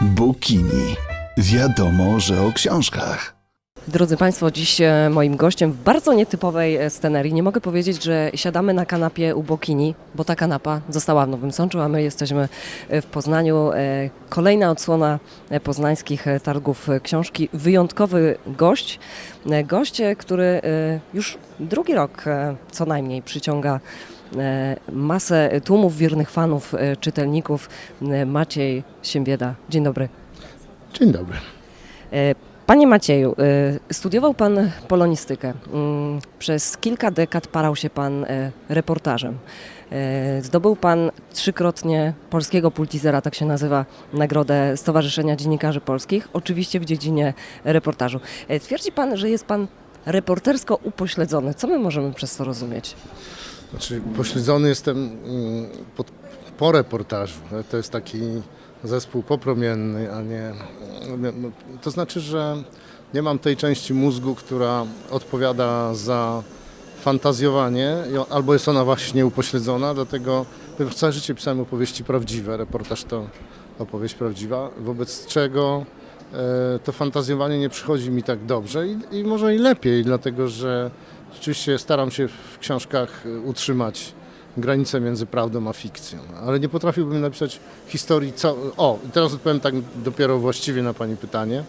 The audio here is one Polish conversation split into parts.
Bukini. Wiadomo, że o książkach. Drodzy Państwo, dziś e, moim gościem w bardzo nietypowej e, scenerii. Nie mogę powiedzieć, że siadamy na kanapie u Bokini, bo ta kanapa została w Nowym Sączu, a my jesteśmy e, w Poznaniu. Kolejna odsłona poznańskich targów książki. Wyjątkowy gość, gość, który już drugi rok co najmniej przyciąga masę tłumów wiernych fanów, e, czytelników. E, Maciej Siembieda. Dzień dobry. Dzień dobry. E, Panie Macieju, e, studiował Pan polonistykę. Mm, Przez kilka dekad parał się Pan e, reportażem. E, Zdobył Pan trzykrotnie polskiego Pulitizera, tak się nazywa, nagrodę Stowarzyszenia Dziennikarzy Polskich, oczywiście w dziedzinie reportażu. E, Twierdzi Pan, że jest Pan reportersko upośledzony. Co my możemy przez to rozumieć? Znaczy, upośledzony jestem mm, po, po reportażu. To jest taki zespół popromienny, a nie. no, To znaczy, że nie mam tej części mózgu, która odpowiada za fantazjowanie, albo jest ona właśnie upośledzona, dlatego całe życie pisałem opowieści prawdziwe. Reportaż to opowieść prawdziwa, wobec czego e, to fantazjowanie nie przychodzi mi tak dobrze i, i może i lepiej, dlatego że rzeczywiście staram się w książkach e, utrzymać granicę między prawdą a fikcją, ale nie potrafiłbym napisać historii. O, teraz odpowiem tak dopiero właściwie na Pani pytanie.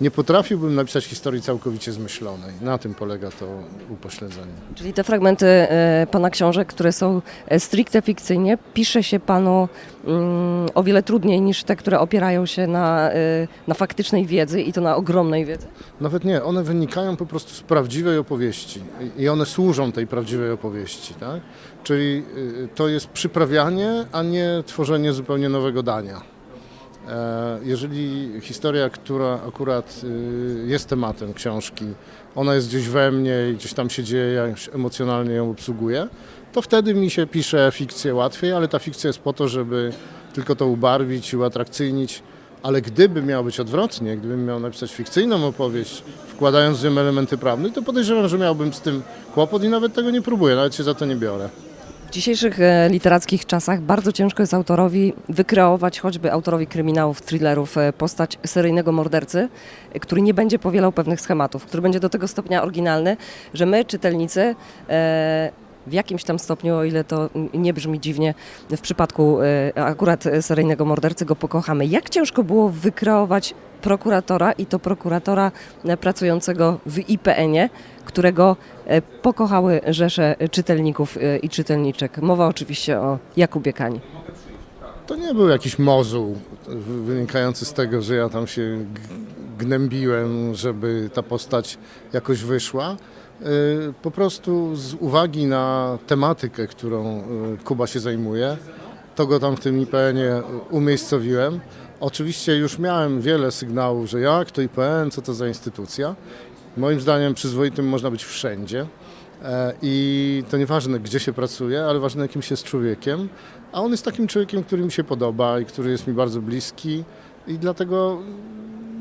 Nie potrafiłbym napisać historii całkowicie zmyślonej. Na tym polega to upośledzenie. Czyli te fragmenty e, Pana książek, które są e, stricte fikcyjnie, pisze się Panu mm, o wiele trudniej niż te, które opierają się na, e, na faktycznej wiedzy i to na ogromnej wiedzy? Nawet nie, one wynikają po prostu z prawdziwej opowieści i- i one służą tej prawdziwej opowieści, tak? Czyli y, to jest przyprawianie, a nie tworzenie zupełnie nowego dania. E, Jeżeli historia, która akurat y, jest tematem książki, ona jest gdzieś we mnie i gdzieś tam się dzieje, ja emocjonalnie ją obsługuję, to wtedy mi się pisze fikcję łatwiej, ale ta fikcja jest po to, żeby tylko to ubarwić i uatrakcyjnić. Ale gdyby miało być odwrotnie, gdybym miał napisać fikcyjną opowieść, wkładając w nią elementy prawne, to podejrzewam, że miałbym z tym kłopot i nawet tego nie próbuję, nawet się za to nie biorę. W dzisiejszych e, literackich czasach bardzo ciężko jest autorowi wykreować, choćby autorowi kryminałów, thrillerów, e, postać seryjnego mordercy, e, który nie będzie powielał pewnych schematów, który będzie do tego stopnia oryginalny, że my, czytelnicy, w jakimś tam stopniu, o ile to nie brzmi dziwnie, w przypadku e, akurat seryjnego mordercy go pokochamy. Jak ciężko było wykreować prokuratora i to prokuratora e, pracującego w IPN-ie, którego e, pokochały rzesze czytelników i czytelniczek. Mowa oczywiście o Jakubie Kani. To nie był jakiś mozuł wy- wynikający z tego, że ja tam się gnębiłem, żeby ta postać jakoś wyszła. Y, Po prostu z uwagi na tematykę, którą y, Kuba się zajmuje, to go tam w tym IPN-ie umiejscowiłem. Oczywiście już miałem wiele sygnałów, że jak to IPN, co to za instytucja. Moim zdaniem przyzwoitym można być wszędzie. E, I to nieważne, gdzie się pracuje, ale ważne, jakim się jest człowiekiem. A on jest takim człowiekiem, który mi się podoba i który jest mi bardzo bliski. I dlatego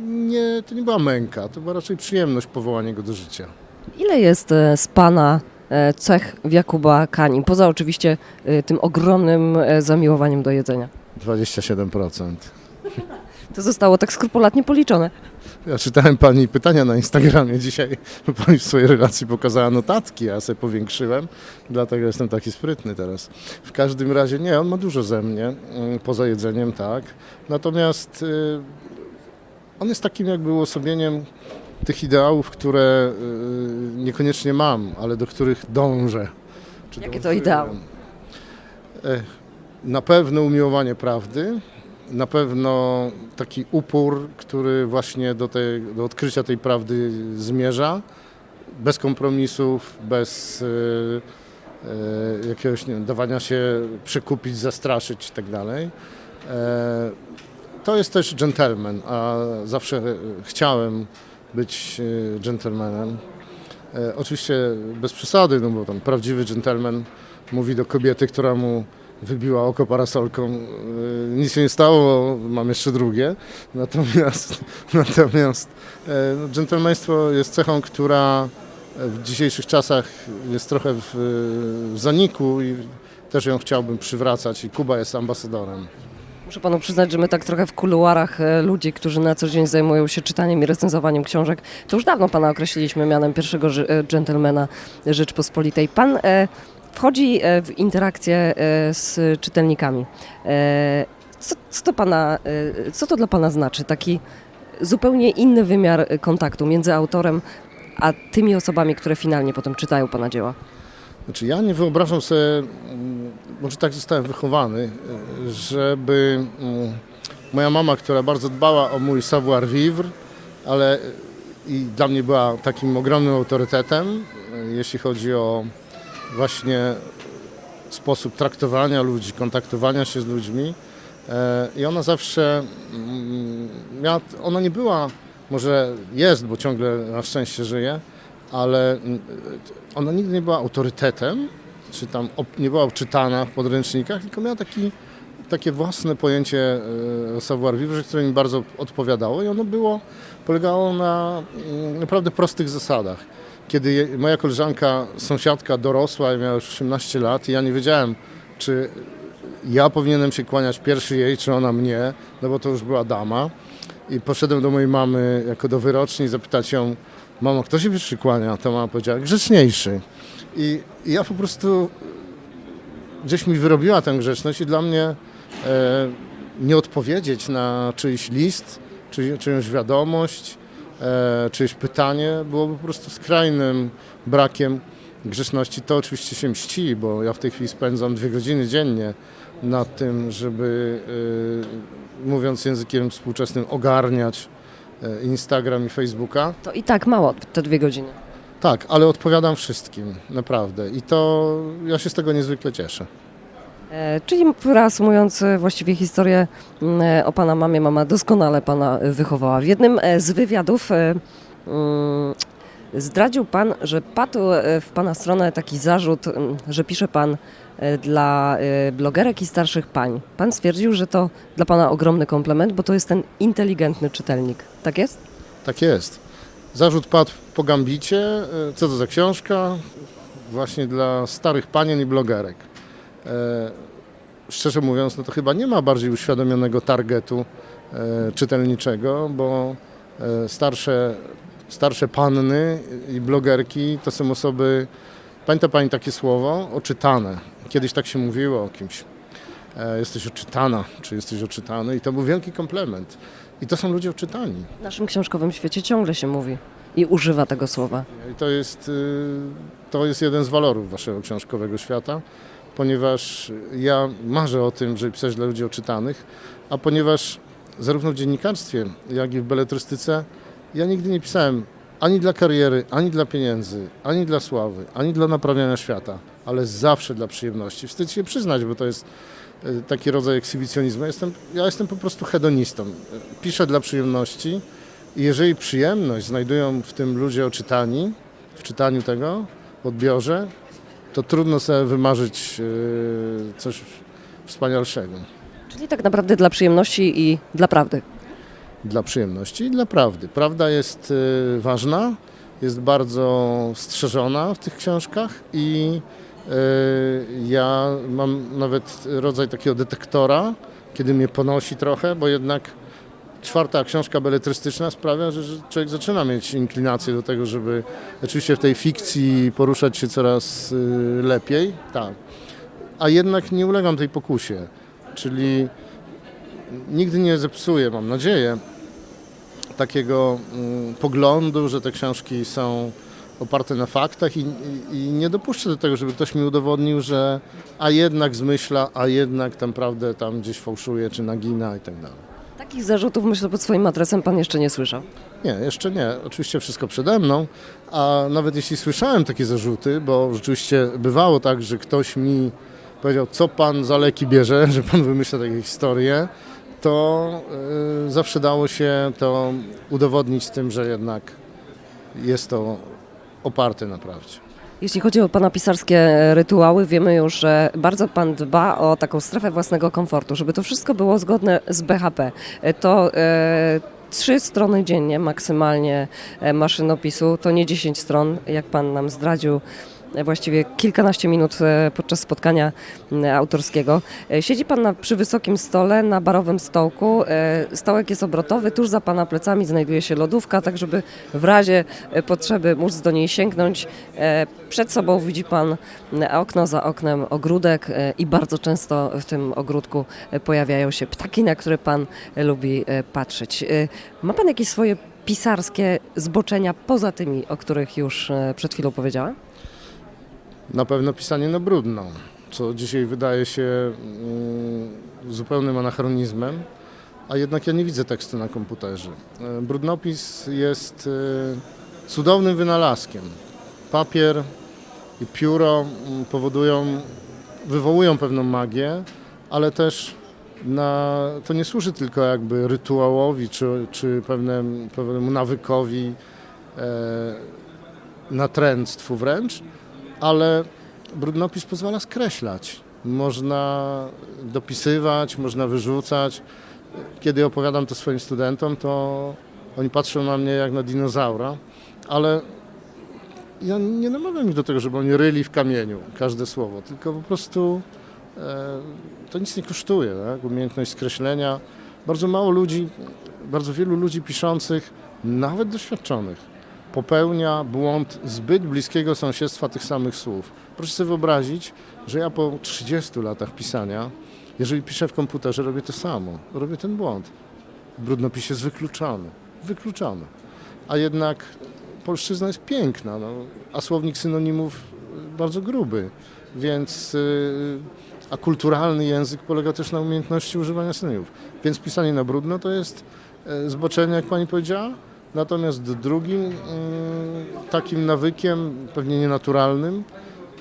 nie, to nie była męka, to była raczej przyjemność powołanie go do życia. Ile jest e, z Pana e, cech w Jakuba Kani? Poza oczywiście e, tym ogromnym zamiłowaniem do jedzenia. 27%. To zostało tak skrupulatnie policzone. Ja czytałem pani pytania na Instagramie dzisiaj, bo pani w swojej relacji pokazała notatki, a ja sobie powiększyłem, dlatego jestem taki sprytny teraz. W każdym razie nie, on ma dużo ze mnie, mm, poza jedzeniem, tak. Natomiast y, on jest takim jakby uosobieniem tych ideałów, które y, niekoniecznie mam, ale do których dążę. Czy Jakie to ideały? E, Na pewno umiłowanie prawdy, na pewno taki upór, który właśnie do, tej, do odkrycia tej prawdy zmierza, bez kompromisów, bez e, e, jakiegoś nie wiem, dawania się przekupić, zastraszyć itd. E, to jest też gentleman, a zawsze chciałem być e, gentlemanem. E, oczywiście bez przesady, no bo tam prawdziwy gentleman mówi do kobiety, która mu wybiła oko parasolką. e, Nic się nie stało, mam jeszcze drugie. Natomiast, natomiast no, dżentelmeństwo jest cechą, która w dzisiejszych czasach jest trochę w, w zaniku i też ją chciałbym przywracać i Kuba jest ambasadorem. Muszę panu przyznać, że my tak trochę w kuluarach e, ludzi, którzy na co dzień zajmują się czytaniem i recenzowaniem książek, to już dawno pana określiliśmy mianem pierwszego e, dżentelmena Rzeczpospolitej. Pan e, wchodzi w interakcję z czytelnikami. Co, co, to pana, co to dla pana znaczy? Taki zupełnie inny wymiar kontaktu między autorem a tymi osobami, które finalnie potem czytają pana dzieła. Znaczy ja nie wyobrażam sobie, mm, może tak zostałem wychowany, żeby mm, moja mama, która bardzo dbała o mój savoir vivre, ale i dla mnie była takim ogromnym autorytetem, jeśli chodzi o właśnie sposób traktowania ludzi, kontaktowania się z ludźmi. E, I ona zawsze mm, miała, ona nie była, może jest, bo ciągle na szczęście żyje, ale mm, ona nigdy nie była autorytetem, czy tam nie była czytana w podręcznikach, tylko miała taki, takie własne pojęcie e, savoir vivre, które mi bardzo odpowiadało i ono było, polegało na mm, naprawdę prostych zasadach. Kiedy moja koleżanka, sąsiadka dorosła i miała już 18 lat i ja nie wiedziałem, czy ja powinienem się kłaniać pierwszy jej, czy ona mnie, no bo to już była dama. I poszedłem do mojej mamy jako do wyroczni zapytać ją, mamo, kto się pierwszy? To mama powiedziała, grzeczniejszy. I, i ja po prostu gdzieś mi wyrobiła tę grzeczność i dla mnie e, nie odpowiedzieć na czyjś list, czy, czyjąś wiadomość, e, czyjeś pytanie było po prostu skrajnym brakiem grzeczności. To oczywiście się mści, bo ja w tej chwili spędzam dwie godziny dziennie nad tym, żeby e, mówiąc językiem współczesnym ogarniać Instagram i Facebooka. To i tak mało, te dwie godziny. Tak, ale odpowiadam wszystkim, naprawdę. I to ja się z tego niezwykle cieszę. E, Czyli reasumując e, właściwie historię m, e, o pana mamie, mama doskonale pana e, wychowała. W jednym e, z wywiadów e, mm, zdradził pan, że padł e, w pana stronę taki zarzut, m, że pisze pan e, dla e, blogerek i starszych pań. Pan stwierdził, że to dla pana ogromny komplement, bo to jest ten inteligentny czytelnik. Tak jest? Tak jest. Zarzut padł po gambicie. E, Co to za książka? Właśnie dla starych panien i blogerek. E, Szczerze mówiąc, no to chyba nie ma bardziej uświadomionego targetu e, czytelniczego, bo e, starsze, starsze panny i blogerki to są osoby, pamięta Pani takie słowo? Oczytane. Kiedyś tak się mówiło o kimś. E, Jesteś oczytana, czy jesteś oczytany i to był wielki komplement. I to są ludzie oczytani. W naszym książkowym świecie ciągle się mówi i używa tego słowa. I to jest, y, to jest jeden z walorów waszego książkowego świata, ponieważ ja marzę o tym, żeby pisać dla ludzi oczytanych, a ponieważ zarówno w dziennikarstwie, jak i w beletrystyce ja nigdy nie pisałem ani dla kariery, ani dla pieniędzy, ani dla sławy, ani dla naprawiania świata, ale zawsze dla przyjemności. Wstyd się przyznać, bo to jest y, taki rodzaj ekshibicjonizmu. Jestem, ja jestem po prostu hedonistą. Piszę dla przyjemności, i jeżeli przyjemność znajdują w tym ludzie oczytani, w czytaniu tego, w odbiorze, to trudno sobie wymarzyć yy, coś wspanialszego. Czyli tak naprawdę dla przyjemności i dla prawdy. Dla przyjemności i dla prawdy. Prawda jest ważna, jest bardzo strzeżona w tych książkach i ja mam nawet rodzaj takiego detektora, kiedy mnie ponosi trochę, bo jednak czwarta książka beletrystyczna sprawia, że, że człowiek zaczyna mieć inklinację do tego, żeby oczywiście w tej fikcji poruszać się coraz y, lepiej, tak. A jednak nie ulegam tej pokusie, czyli nigdy nie zepsuję, mam nadzieję, takiego mm, poglądu, że te książki są oparte na faktach i, i, i nie dopuszczę do tego, żeby ktoś mi udowodnił, że a jednak zmyśla, a jednak tę prawdę tam gdzieś fałszuje czy nagina i tak dalej. Takich zarzutów, myślę, pod swoim adresem pan jeszcze nie słyszał. Nie, jeszcze nie. Oczywiście wszystko przede mną, a nawet jeśli słyszałem takie zarzuty, bo rzeczywiście bywało tak, że ktoś mi powiedział, co pan za leki bierze, że pan wymyśla takie historie, to y, zawsze dało się to udowodnić tym, że jednak jest to oparte na prawdzie. Jeśli chodzi o pana pisarskie rytuały, wiemy już, że bardzo pan dba o taką strefę własnego komfortu, żeby to wszystko było zgodne z BHP. To e, trzy strony dziennie maksymalnie e, maszynopisu, to nie 10 stron, jak pan nam zdradził e, właściwie kilkanaście minut e, podczas spotkania autorskiego. E, Siedzi pan na, przy wysokim stole, na barowym stołku. E, Stołek jest obrotowy, tuż za pana plecami znajduje się lodówka, tak żeby w razie potrzeby móc do niej sięgnąć. Przed sobą widzi pan okno, za oknem ogródek i bardzo często w tym ogródku pojawiają się ptaki, na które pan lubi patrzeć. Ma pan jakieś swoje pisarskie zboczenia poza tymi, o których już przed chwilą powiedziałam? Na pewno pisanie na brudno, co dzisiaj wydaje się mm, zupełnym anachronizmem, a jednak ja nie widzę tekstu na komputerze. E, Brudnopis jest e, cudownym wynalazkiem. Papier i pióro mm, powodują, wywołują pewną magię, ale też na, to nie służy tylko jakby rytuałowi czy, czy pewnym, pewnemu nawykowi, e, natręctwu wręcz, ale brudnopis pozwala skreślać. Można dopisywać, można wyrzucać. Kiedy opowiadam to swoim studentom, to oni patrzą na mnie jak na dinozaura, ale ja nie namawiam ich do tego, żeby oni ryli w kamieniu każde słowo, tylko po prostu e, to nic nie kosztuje. Tak? Umiejętność skreślenia. Bardzo mało ludzi, bardzo wielu ludzi piszących, nawet doświadczonych, popełnia błąd zbyt bliskiego sąsiedztwa tych samych słów. Proszę sobie wyobrazić, że ja po 30 latach pisania, jeżeli piszę w komputerze, robię to samo. Robię ten błąd. Brudnopis jest wykluczony. Wykluczony. A jednak polszczyzna jest piękna, no, a słownik synonimów y, bardzo gruby, więc y, a kulturalny język polega też na umiejętności używania synonimów. Więc pisanie na brudno to jest zboczenie, jak pani powiedziała. Natomiast drugim mm, takim nawykiem, pewnie nienaturalnym,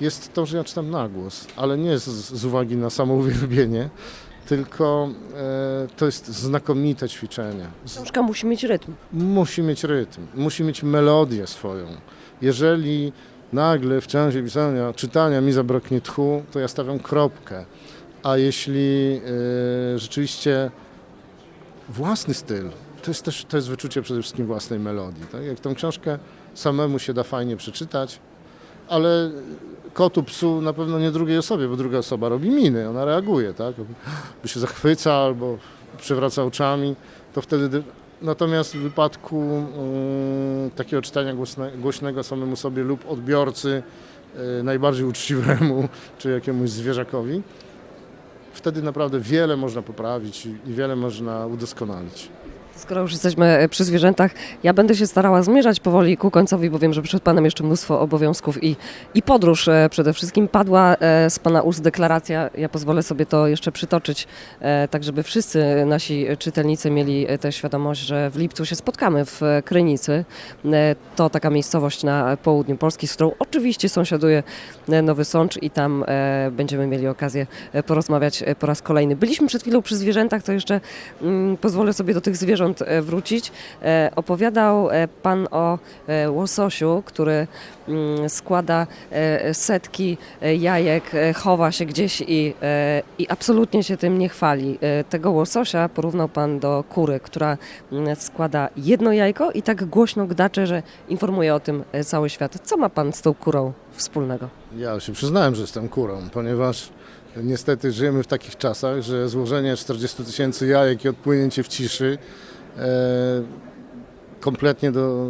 jest to, że ja czytam na głos, ale nie z, z uwagi na samouwielbienie, tylko e, to jest znakomite ćwiczenie. Książka musi mieć rytm. Musi mieć rytm, musi mieć melodię swoją. Jeżeli nagle w czasie pisania, czytania mi zabraknie tchu, to ja stawiam kropkę. A jeśli e, rzeczywiście własny styl, to jest też to jest wyczucie przede wszystkim własnej melodii. Tak? Jak tą książkę samemu się da fajnie przeczytać, ale kotu, psu na pewno nie drugiej osobie, bo druga osoba robi miny, ona reaguje, tak? By się zachwyca albo przewraca oczami, to wtedy... Natomiast w wypadku mm, takiego czytania głośne, głośnego samemu sobie lub odbiorcy y, najbardziej uczciwemu, czy jakiemuś zwierzakowi, wtedy naprawdę wiele można poprawić i, i wiele można udoskonalić. Skoro już jesteśmy e, przy zwierzętach, ja będę się starała zmierzać powoli ku końcowi, bo wiem, że przed Panem jeszcze mnóstwo obowiązków i, i podróż e, przede wszystkim. Padła e, z Pana ust deklaracja, ja pozwolę sobie to jeszcze przytoczyć, tak żeby wszyscy nasi czytelnicy mieli tę świadomość, że w lipcu się spotkamy w Krynicy. To taka miejscowość na południu Polski, z którą oczywiście sąsiaduje Nowy Sącz i tam będziemy mieli okazję porozmawiać po raz kolejny. Byliśmy przed chwilą przy zwierzętach, to jeszcze mm, pozwolę sobie do tych zwierząt e, wrócić. E, Opowiadał e, Pan o łososiu, który mm, składa setki jajek, chowa się gdzieś i, i absolutnie się tym nie chwali. Tego łososia porównał Pan do kury, która mm, składa jedno jajko i tak głośno gdacze, że informuje o tym cały świat. Co ma Pan z tą kurą wspólnego? Ja się przyznałem, że jestem kurą, ponieważ niestety żyjemy w takich czasach, że złożenie 40 tysięcy jajek i odpłynięcie w ciszy kompletnie do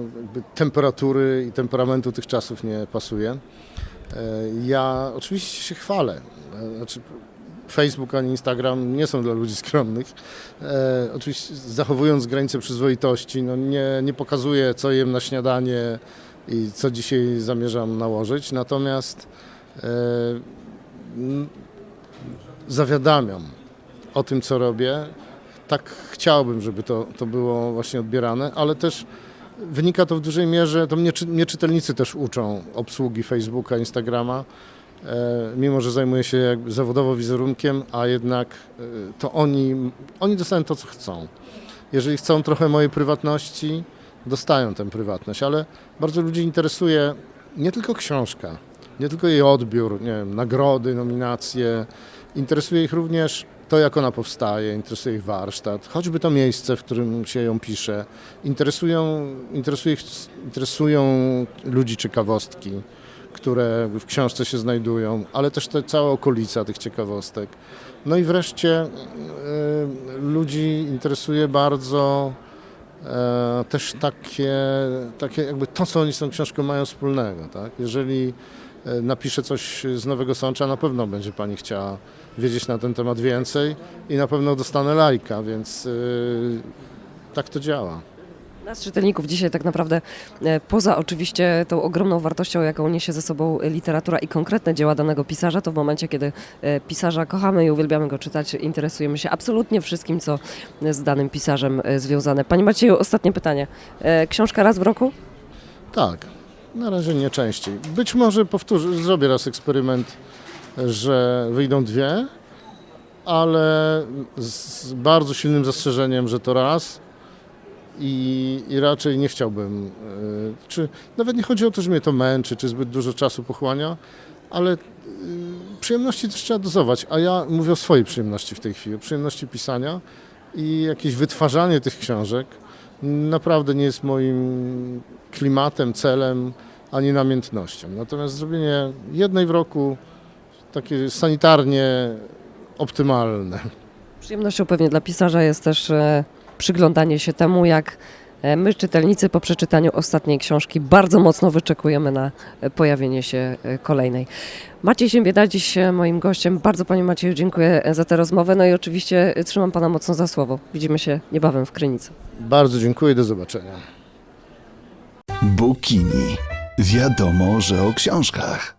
temperatury i temperamentu tych czasów nie pasuje. E, ja oczywiście się chwalę. E, Znaczy, Facebook ani Instagram nie są dla ludzi skromnych. E, oczywiście zachowując granice przyzwoitości, no nie, nie pokazuję co jem na śniadanie i co dzisiaj zamierzam nałożyć, natomiast e, zawiadamiam o tym, co robię. Tak chciałbym, żeby to, to było właśnie odbierane, ale też wynika to w dużej mierze, to mnie, mnie czytelnicy też uczą obsługi Facebooka, Instagrama, e, mimo że zajmuję się zawodowo wizerunkiem, a jednak e, to oni, oni dostają to, co chcą. Jeżeli chcą trochę mojej prywatności, dostają tę prywatność, ale bardzo ludzi interesuje nie tylko książka, nie tylko jej odbiór, nie wiem, nagrody, nominacje. Interesuje ich również to, jak ona powstaje, interesuje ich warsztat, choćby to miejsce, w którym się ją pisze. Interesują, interesuje interesują ludzi ciekawostki, które w książce się znajdują, ale też te cała okolica tych ciekawostek. No i wreszcie y, ludzi interesuje bardzo też takie, takie jakby to, co oni z tą książką mają wspólnego. Tak? Jeżeli e, napiszę coś z Nowego Sącza, na pewno będzie Pani chciała wiedzieć na ten temat więcej i na pewno dostanę lajka, więc y, tak to działa. Nas czytelników dzisiaj tak naprawdę e, poza oczywiście tą ogromną wartością, jaką niesie ze sobą literatura i konkretne dzieła danego pisarza, to w momencie, kiedy e, pisarza kochamy i uwielbiamy go czytać, interesujemy się absolutnie wszystkim, co z danym pisarzem e, związane. Panie Macieju, ostatnie pytanie. Książka raz w roku? Tak, na razie nie częściej. Być może powtórzę, zrobię raz eksperyment, że wyjdą dwie, ale z bardzo silnym zastrzeżeniem, że to raz i, i raczej nie chciałbym, y, czy nawet nie chodzi o to, że mnie to męczy, czy zbyt dużo czasu pochłania, ale y, przyjemności też trzeba dozować, a ja mówię o swojej przyjemności w tej chwili, o przyjemności pisania i jakieś wytwarzanie tych książek naprawdę nie jest moim klimatem, celem, ani namiętnością. Natomiast zrobienie jednej w roku takie sanitarnie optymalne. Przyjemnością pewnie dla pisarza jest też e, przyglądanie się temu, jak e, my, czytelnicy, po przeczytaniu ostatniej książki bardzo mocno wyczekujemy na e, pojawienie się e, kolejnej. Maciej Siembieda dziś moim gościem. Bardzo Panie Macieju dziękuję za tę rozmowę. No i oczywiście trzymam Pana mocno za słowo. Widzimy się niebawem w Krynicy. Bardzo dziękuję, do zobaczenia. Bukini. Wiadomo, że o książkach.